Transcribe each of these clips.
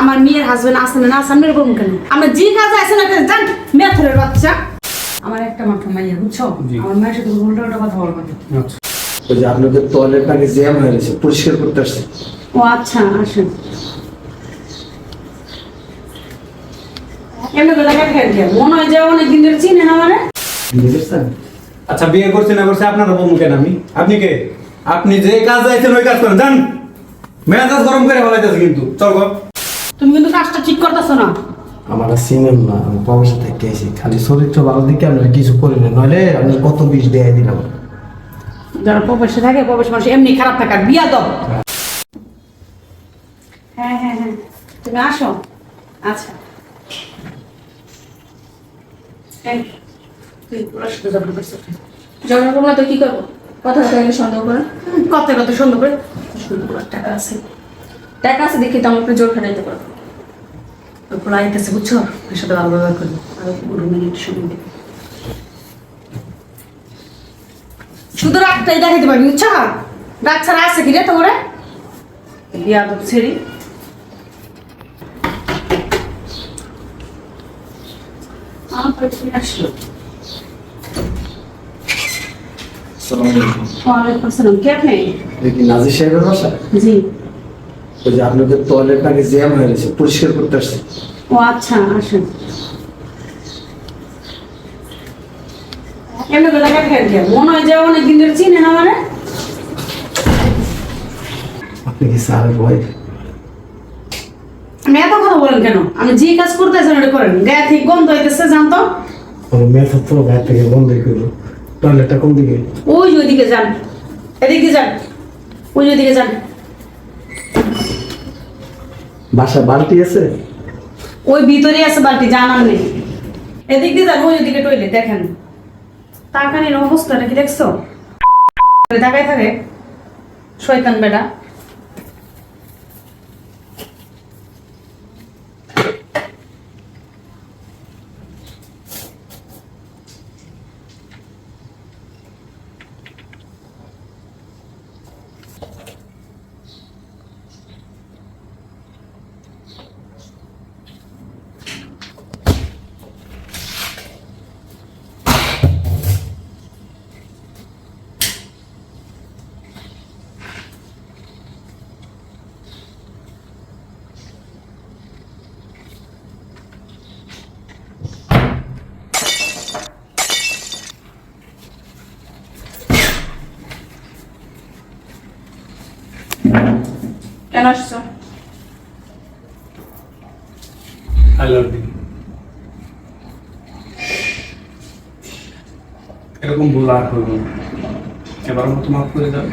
আমার মেয়ের হাজবেন্ড আসেন না আসেন মেরে বলুন কেন? আমরা যে কাজে আসেন না কেন জান মেথরের বাচ্চা। আমার একটা মাত্র মাইয়া বুঝছ? আমার মায়ের সাথে উল্টো উল্টো কথা বলব। আচ্ছা। ওই যে আপনাদের টয়লেট নাকি জ্যাম হয়ে গেছে পরিষ্কার করতে আসছে। ও আচ্ছা আসেন। এমনি করে দেখা খেয়ে মনে হয় যে অনেকদিন ধরে চিনে না মানে আচ্ছা বিয়ে করছে না করছে আপনার বউ কেন আমি আপনি কে? আপনি যে কাজ আইছেন ওই কাজ করেন। জান মেজাজ গরম করে ফেলাইতেছে কিন্তু। চল গো। তুমি কিন্তু কাজটা ঠিক করতেছো না। আমার না আমি প্রবাসে থেকে এসেছি খালি চরিত্র ভালো দিকে আপনারা কিছু করেন না নইলে আমি কত বিষ দেয় দিলাম। যারা প্রবাসে থাকে প্রবাসী মানুষ এমনি খারাপ থাকে আর বিয়া দাও হ্যাঁ হ্যাঁ হ্যাঁ। তুমি আসো। আচ্ছা। না তো কি করব? কথা সন্দেহ করে। কত করে। সুন্দর করে টাকা আছে। টাকা আছে দেখি তো আমার উপরে জোর খাটাইতে পারব ওপর আইতেছে বুঝছ? ওর সাথে ভালো ব্যবহার করব আর পুরো মিনিট শুনে দেবে শুধু রাগটাই দেখাইতে পারবি বুঝছ? রাগ ছাড়া আছে কি রে তোমার? বিয়া তো ছেড়ি। আমার পেছনে আসলো। ওয়ালাইকুম আসসালাম। কে আপনি? নাজির সাহেবের বাসা? জি। ওই যে আপনাদের টয়লেট নাকি জ্যাম হয়ে গেছে পরিষ্কার করতে আসছে। ও আচ্ছা আসেন। এমনি করে দেখা খেয়ে মনে হয় যে অনেকদিন ধরে চিনে না মানে আপনি কি স্যারের ওয়াইফ আপনি এত কথা বলেন কেন? আমি যে কাজ করতেছেন ওটা করেন। গায়ে থেকে গন্ধ হইতেছে জানতো? আমার মেয়ে তো গায়ে থেকে করল টয়লেটটা কোন দিকে? ওই ওইদিকে যান। এদিকে যান। ওই ওইদিকে যান। বাসা বালতি আছে? ওই ভিতরে আছে বালতি, জানার নেই। এদিক দিয়ে যান ওই টয়লেট, দেখেন। তাকানির অবস্থাটা কি দেখছ? দেখাই থাকে। শয়তান বেটা। কেন আসছো? I love you. এরকম ভুল আর করব এবার মতো মাফ করে দাও।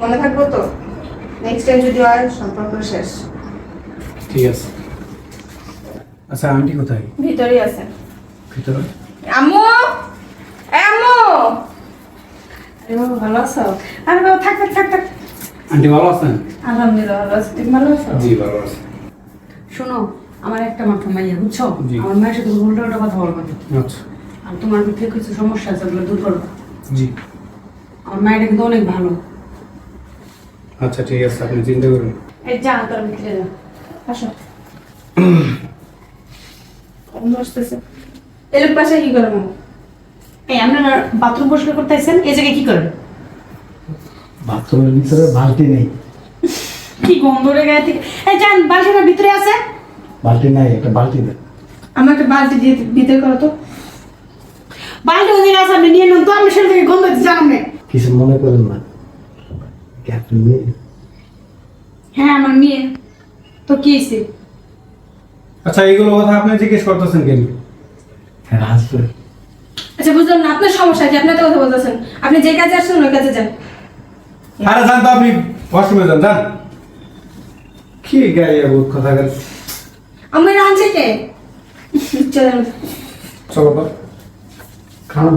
মনে থাকব তো? নেক্সট টাইম যদি হয় সম্পর্ক শেষ। ঠিক আছে। আচ্ছা আন্টি কোথায়? ভিতরেই আছে। ভিতরে আম্মু এ আম্মু আরে বাবা ভালো আছো? আরে বাবা থাক থাক থাক থাক। আন্টি ভালো আছেন? আলহামদুলিল্লাহ ভালো আছি। তুমি ভালো আছো? জি ভালো আছে। শোনো আমার একটা মাত্র মাইয়া বুঝছ? আমার মায়ের সাথে উল্টো উল্টো কথা বলব আচ্ছা। আর তোমার ভিতরে কিছু সমস্যা আছে ওগুলো দূর করব জি। আমার মায়েরা কিন্তু অনেক ভালো। আচ্ছা ঠিক আছে আপনি চিন্তা করুন। এই যা তোর ভিতরে যা। আসো। অন্য আসতেছে। এলোক পাশে কি করে মামু? এই আপনারা বাথরুম পরিষ্কার করতে আসছেন এই জায়গায় কি করেন? বাথরুমের ভিতরে বালতি নেই। কি গন্ধ রে গায়ে থেকে? এই যান বালতিটা ভিতরে আছে। বালতি নাই একটা বালতি দেন আমার একটা বালতি দিয়ে ভিতরে করো তো। বালতি ওই জায়গায় আছে? আপনি নিয়ে নেন তো আমি সেটা থেকে গন্ধ জানান না। কিছু মনে করেন না। কি আপনি মেয়ে? হ্যাঁ আমার মেয়ে। তো কি হয়েছে আচ্ছা এইগুলো কথা আপনি জিজ্ঞেস করতেছেন কেন? হ্যাঁ আসবে আচ্ছা বুঝলাম না আপনার সমস্যা কি? আপনি তো কথা বলতেছেন। আপনি যে কাজে আসছেন ওই কাজে যান। আরে যান তো আপনি। ওয়াশরুমে যান যান। কি গায়ে বহুত কথা গেল আমি রাঁধছে কে? চলেন। চলো তো। খান।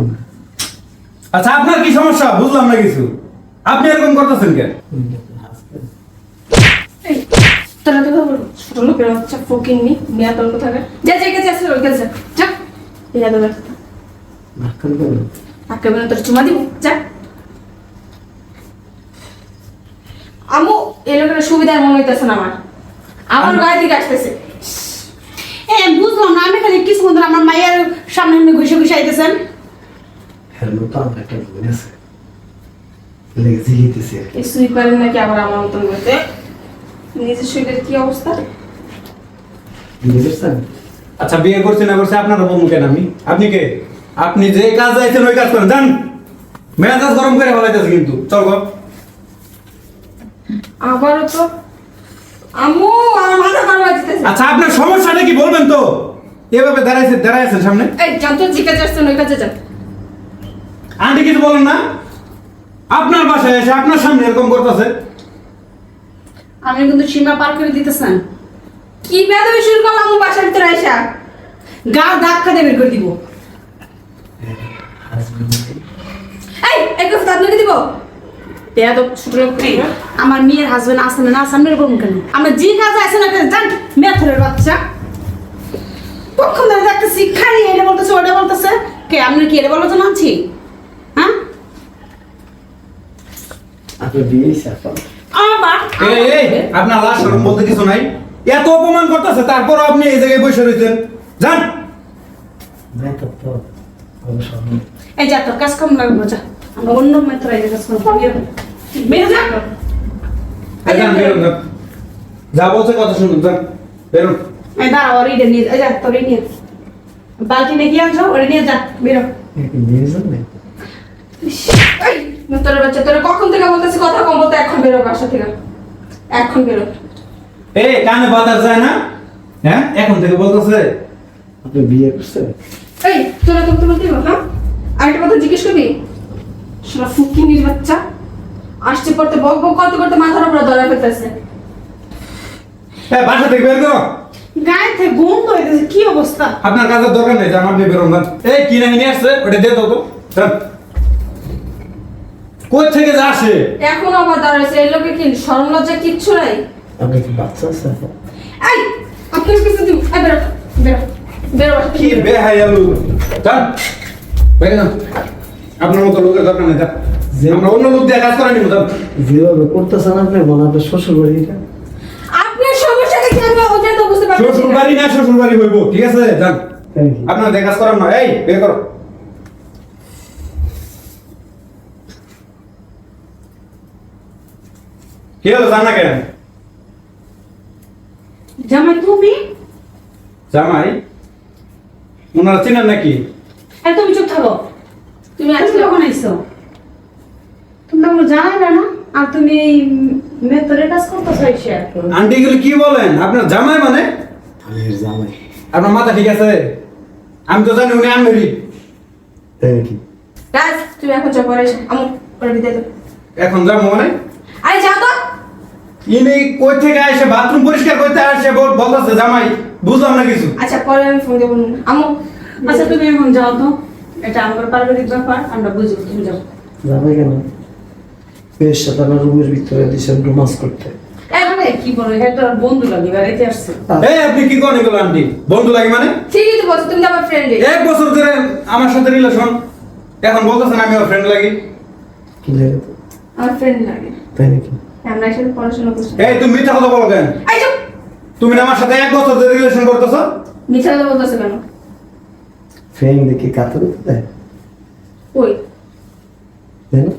আচ্ছা আপনার কি সমস্যা? বুঝলাম না কিছু। আপনি এরকম করতেছেন কেন? তোরা তো ছোট লোকের বাচ্চা ফকিং নি মেয়া তোর কোথা যা যে কাজে আসছে ওই কাজে যা। যা। এই যাদব নাকাল করেন আকে বলে তোর চুমা দিব যা। আমু এই লোকের সুবিধার মনে হইতেছে না আমার। আমার গায়ে দিকে আসতেছে। এ বুঝলাম না আমি খালি কিছু ধরে আমার মায়ের সামনে এমনি ঘুষে ঘুষে আইতেছেন। হেলমেট তো আমার একটা বোন আছে? পারেন নাকি আবার আমার মতন করতে নিজের শরীরের কি অবস্থা? পারছেন আচ্ছা বিয়ে করছে না করছে আপনার বউ কেন আমি আপনি কে? আপনি যে কাজ আইছেন ওই কাজ করেন যান। মেজাজ গরম করে ফেলাইতেছে কিন্তু। চল গো। আবারও তো? আম্মু আমার মাথা খারাপ লাগতেছে আচ্ছা আপনার সমস্যাটা কি বলবেন তো? এভাবে দাঁড়াইছে দাঁড়াইছেন সামনে। এই জানতো জিজ্ঞাসা আসছেন ওই কাছে যান। আন্টি কিছু বলেন না? আপনার বাসায় এসে আপনার সামনে এরকম করতেছে। আপনি কিন্তু সীমা পার করে দিতেছেন কি বেদবি শুরু করলাম বাসার ভিতরে আইসা? গা ধাক্কা দিয়ে বের করে দিব হাজবেন্ড এই এক কথা আপনাকে দিব? দেয়া ছোট লোক আমার মেয়ের হাজবেন্ড আসে না এরকম কেন? আমরা যে কাজে আসে না জান মেথরের বাচ্চা। কখন ধরে দেখতেছি খালি এটা বলতেছে ওটা বলতেছে। কে আপনি কি এটা বলার জন্য আনছি? হ্যাঁ? আপনার বিয়ে হয়েছে আপনার এই এই আপনার লাশ শরম বলতে কিছু নাই? এত অপমান করতেছে তারপর আপনি এই জায়গায় বসে রয়েছেন যান মেকআপ তো অবশ্য আমি এই যা তোর কাজ কম লাগবে যা। আমরা অন্য মেথর এই কাজ করব বেরো যা। যান যান। যা। বলছে কথা শুনুন যান বেরোন এই দাঁড়া ওর ইডে নিয়ে যা। তোর নিয়ে। বালতি নিয়ে গিয়ে আনছো? ওরে নিয়ে যা বেরো বিয়ে জানবে এই তোর বাচ্চা তোরা কখন থেকে বলতেছি কথা কম বলতে এখন বেরো বাসা থেকে। এখন বেরো এই কানে বাতাস যায় না? হ্যাঁ এখন থেকে বলতেছে। আপনি বিয়ে করছেন? এই তোরা তো বলতে দিব হ্যাঁ? আরেকটা কথা জিজ্ঞেস করবি? সারা ফুকিনির বাচ্চা। আসছে পড়তে বক বক করতে করতে মাথার উপরে ধরা ফেলতেছে। হ্যাঁ বাসা থেকে বের করো। গায়ে থেকে গন্ধ হইতেছে কি অবস্থা? আপনার কাজের দরকার নেই যান আপনি বেরোন এই কি নাকি নিয়ে আসছে? ওটা দিয়ে দাও তো। কই থেকে যে আসে এখন আবার দাঁড়াইছে এই লোকে কি শরম লজ্জা কিচ্ছু নাই? আপনি কি বাচ্চা আছে? এই আপনার কিছু এই বেরো বেরো। বেরো কি থেকে বেরো। বেহাই আলু যান বাইরে যান আপনার মতো লোকের দরকার নেই আমরা অন্য লোক দিয়ে কাজ করে নিব যেভাবে করতেছেন আপনি মনে আপনার শ্বশুর বাড়ি আপনার সমস্যাটা কি আমি ওটা তো বুঝতে পারছি শ্বশুর বাড়ি না শ্বশুর বাড়ি হইব ঠিক আছে? যান। আপনার দিয়ে করার না। এই বের করো। কি হলো জান কেন? জামাই তুমি? জামাই? ওনারা চিনেন নাকি? এই তুমি চুপ থাকো। তুমি আসলে কখন আইছো? তুমি তো আমার জানাইলে না? আর তুমি এই মেথরের কাজ করতেছো এসে আন্টি এগুলো কি বলেন? আপনার জামাই মানে? আমি এর জামাই। আপনার মাথা ঠিক আছে? আমি তো জানি উনি নাকি? রাজ তুমি এখন চল পরে আমু পরে বিদায় দাও। এখন যাব মানে? আরে যাও তো। ইনি কই থেকে আসে? বাথরুম পরিষ্কার করতে আসে বল- বলতেছে জামাই বুঝলাম না কিছু। আচ্ছা পরে আমি ফোন দেবো। আমু আচ্ছা তুমি এখন যাও তো। এটা আমার পারিবারিক ব্যাপার আমরা বুঝব তুমি যাও জামাই কেন? বেশ সাথে রুমের ভিতরে দিয়েছেন রোমান্স করতে। আরে কি বলো এটা বন্ধু লাগে বেড়াইতে আসছে। এই আপনি কি এগুলো আন্টি? বন্ধু লাগে মানে? ঠিকই তো বলছো তুমি আমার ফ্রেন্ড এক বছর ধরে আমার সাথে রিলেশন এখন বলতেছেন আমি ওর ফ্রেন্ড লাগি। কি লাগে? আমার ফ্রেন্ড লাগে। তাই নাকি? আমরা একসাথে পড়াশোনা করছি। এই তুমি মিথ্যা কথা বলো কেন? তুমি না আমার সাথে এক বছর ধরে রিলেশন করতেছো? মিথ্যা কথা বলতেছো কেন? ফ্রেন্ড দেখে কাতর হতে দেয়। ওই তাই না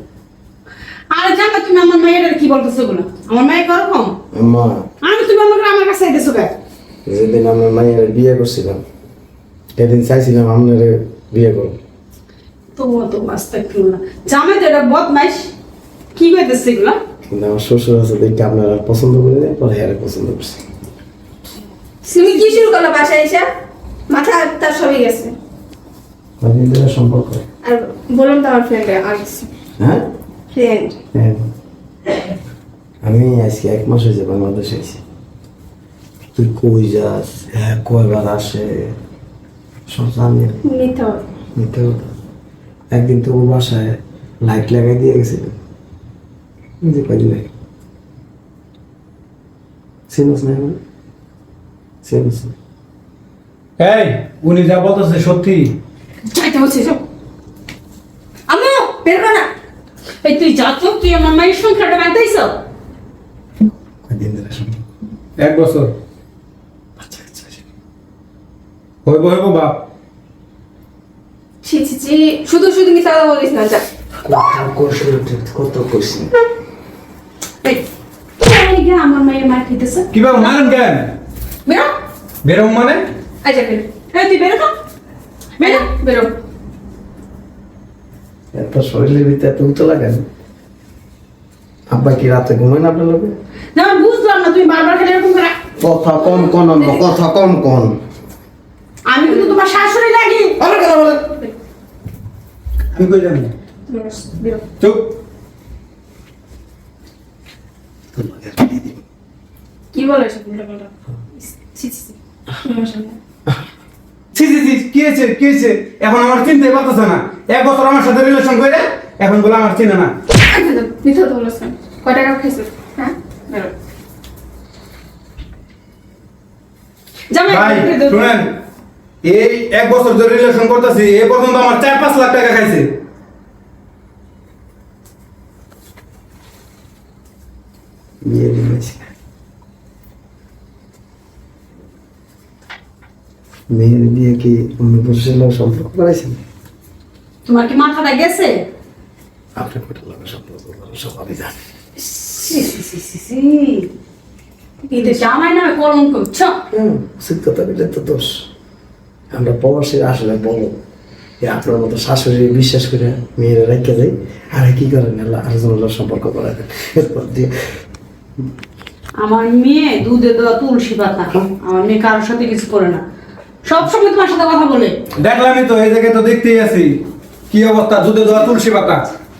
আরে জানো তুমি আমার মায়ের কি বলতেছো গুলো আমার মায়ের ওরকম? মা। আমি তুমি আমাকে আমার কাছে আইতেছো কে যেদিন আমার মায়ের বিয়ে করছিলাম সেদিন চাইছিলাম আপনার বিয়ে করব তবুও তো বাস্তা একটু না। জামাই তো এটা বদমাইশ। কি কইতেছে এগুলো? কিন্তু আমার শ্বশুর আছে দেখে আপনারা পছন্দ করে দেয় পরে হ্যাঁ পছন্দ করছে। তুমি কি শুরু করল বাসায় এসে? মাথা তার সবই গেছে। সম্পর্ক। আর বললাম তো আমার ফ্রেন্ড হ্যাঁ? ফ্রেন্ড হ্যাঁ। আমি আজকে এক মাস হয়েছে বাংলাদেশে আছি তুই কই যাস? হ্যাঁ কয়বার আসে? সব জানি। আমি। মিথ্যা কথা। একদিন তো ও বাসায় লাইট লাগাই দিয়ে গেছিল। নিজে কয়দিন লাগে চিনস না এখন চিনস এই উনি যা বলতেছে সত্যি। বলছিস? আম্মু বের না। এই তুই যা তো তুই আমার মায়ের সংখ্যাটা বাঁধাইছ। এক বছর। হইব হইব বাপ। ছি ছি ছি শুধু শুধু মিথ্যা কথা বলিস না যা। কত এই আমার মায়ের মার খেতেছে? কি বাবা মারেন কেন? বেরো। মানে? আচ্ছা বেরো। তুই বেরো তো। বেরো বেরো। এত শরীরের ভিতরে এত উতো লাগে না? আব্বা কি রাতে ঘুমায় না আপনার লোকে? না বুঝলাম না তুমি বারবার খেলে এরকম করে কথা কম কোন কথা কম কোন? আমি কিন্তু তোমার শাশুড়ি লাগি। আরে কেন বলেন। আমি কই জানি? চুপ। কি বলে উল্টাপাল্টা? ছি ছি ছি আমার সামনে। ছি ছি ছি কি হয়েছে কি হয়েছে এখন আমার চিনতে পারতেছে না এক বছর আমার সাথে রিলেশন করে এখন বলে আমার চিনে না তো, মিথ্যা কথা বলিস কেন? কয় টাকা খাইছিস? হ্যাঁ? ভাই শুনেন এই এক বছর ধরে রিলেশন করতেছি এ পর্যন্ত আমার চার পাঁচ লাখ টাকা খাইছে মেয়ের বিয়ে কি অন্য পুরুষের লোক সম্পর্ক করেছেন তোমার কি মাথাটা গেছে? আপনার কোটা লোক সম্পর্ক করেন সব আমি জানি। এতে জামাই নামে কলঙ্ক হুম কথা বললে তো দোষ। আমরা প্রবাসীরা আসলে বলো আপনার মতো শাশুড়ি বিশ্বাস করে মেয়েরা রেখে আর কি করেন? আল্লাহ আরেকজন সম্পর্ক করে দেন। এরপর দিয়ে আমার মেয়ে দুধে দেওয়া তুলসী পাতা। আমার মেয়ে কারোর সাথে কিছু করে না। সবসময় তোমার সাথে কথা বলে। দেখলামই তো এই জায়গায় তো দেখতেই আছি। কি অবস্থা? দুধে দেওয়া তুলসী পাতা।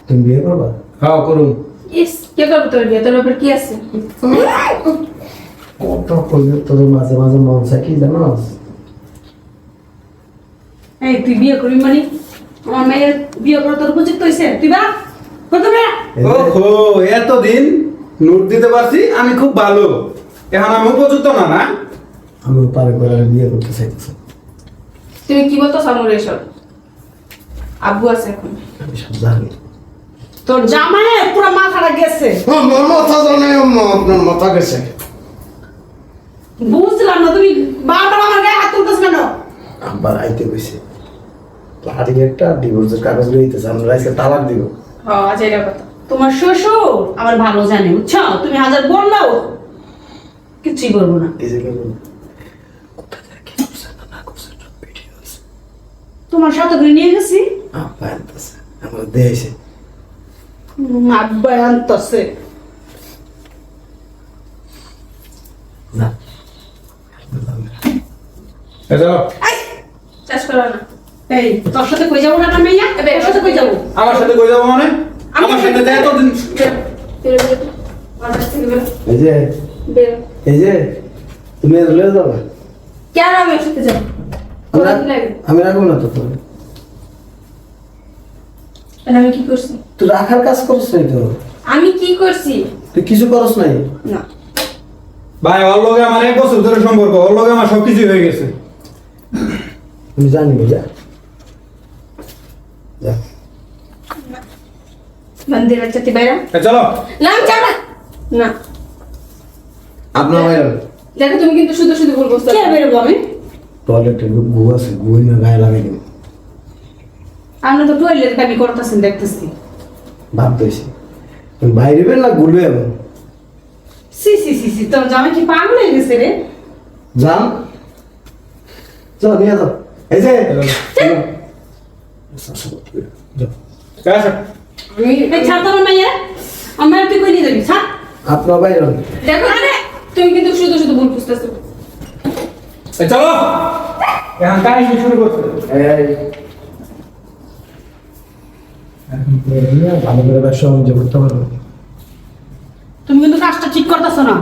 তুমি বিয়ে করবা? হ্যাঁ করুন। ইস, কে করবে তোর বিয়ে? তোর ব্যাপারে কি আছে? কত করলে তোর মাঝে মাঝে মন কি জানো? এই তুই বিয়ে করবি মানে? আমার মেয়ের বিয়ে করা তোর উচিত হয়েছে। তুই বেড়া ওহো এতদিন নোট দিতে পারছি আমি খুব ভালো। এখন আমি উপযুক্ত না না? আমি পারে করে আর বিয়ে করতে চাইতেছি। তুমি কি বলতো সামুর এসব? আব্বু আছে এখন। আমি সব জানি। তোর জামাই পুরো মাথাটা গেছে। আমার মাথা জানে আম্মা আপনার মাথা গেছে। বুঝলাম না তুমি বারবার আমার গায়ে হাত তুলতেছ কেন? আব্বার আইতে গেছে লাড়ি একটা ডিভোর্সের কাগজ লইতেছে আমরা আজকে তালাক দিব। হ্যাঁ আচ্ছা এটা কথা। তোমার শ্বশুর আমার ভালো জানে বুঝছ? তুমি হাজার বললাও কিছুই করব না। এই যে কেমন কোথায় যায় কি করছে না না করছে সব ভিডিও আছে তোমার সাথে করে নিয়ে গেছি? আব্বা আনতেছে আমরা দিয়েছে আব্বা আনতেছে। না। এ করো না। এই তোর সাথে কই যাব না না মেয়া? এবে, তোর সাথে কই যাব? আমার সাথে কই যাব মানে? আমার সাথে তো এই যে। এই যে তুমি আর লয়ে যাবে। কেন আমি সাথে যাব? আমি রাখব না তো তোর। আমি কি করছি? তুই রাখার কাজ করছ নাই তো? আমি কি করছি? তুই কিছু নাই? না। ভাই ওর লগে আমার এক বছর ধরে সম্পর্ক ওর লগে আমার সবকিছু হয়ে গেছে। আমি জানি যা যা। মন্দির বাচ্চা বাইরা। চলো। না আমি যাব না। না। আপনার দেখো তুমি কিন্তু শুধু শুধু ভুল বলছো। কে বেরোবো আমি? টয়লেটে গু আছে গুই না গায়ে লাগাই দিবি। আপনি তো টয়লেট কামি করতেছেন দেখতেছি। ভাব পেয়েছি তুমি বাইরে বের না ঘুরবে এখন? সি সি সি সি তোর জামাই কি পাগল হয়ে গেছে রে? যান চল নিয়ে যাও। এই যে আমার আপনার বাইরে। দেখো তুমি কিন্তু শুধু শুধু ভুল বুঝতেছো। চলো। এখন কাহিনী শুরু করছে এই। এখন তো নিয়ে ভালো করে ব্যবসা বাণিজ্য করতে পারব তুমি কিন্তু কাজটা ঠিক করতেছো না।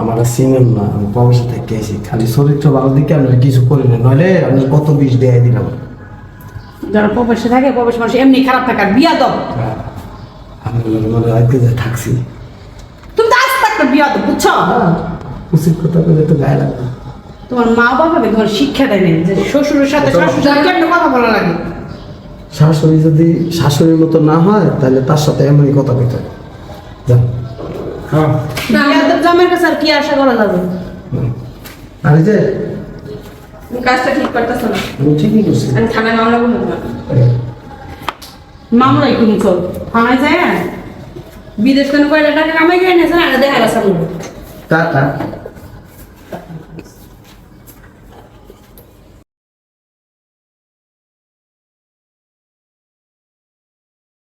আমার সিনেম না আমি প্রবাসে থেকে খালি চরিত্র ভালো দিকে আমরা কিছু করি না নইলে আমি কত বিষ দেয় দিলাম। যারা প্রবেশে থাকে মানুষ এমনি খারাপ বিয়া দাও আমি মানে আজকে যে থাকছি। তুমি তো আজ থাকতে বিয়া দাও বুঝছ? হ্যাঁ। উচিত কথা বলে তো গায়ে লাগবে। তোমার মা বাবা তোমার শিক্ষা দেয় নাই যে শ্বশুরের সাথে শাশুড়ি কেমন কথা বলা লাগে। শাশুড়ি যদি শাশুড়ির মতো না হয় তাহলে তার সাথে এমনই কথা কইতে হবে যান হ্যাঁ। তো জামাইয়ের কাছে আর কি আশা করা যাবে? আর যে। কাজটা ঠিক করতেছো না। আমি ঠিকই করছি। আমি থানায় মামলা করব মামলাই কোন চল থানায় যায়? বিদেশ কেন কয়টা টাকা কামাই যায় না? স্যার দেখা গেছে টাটা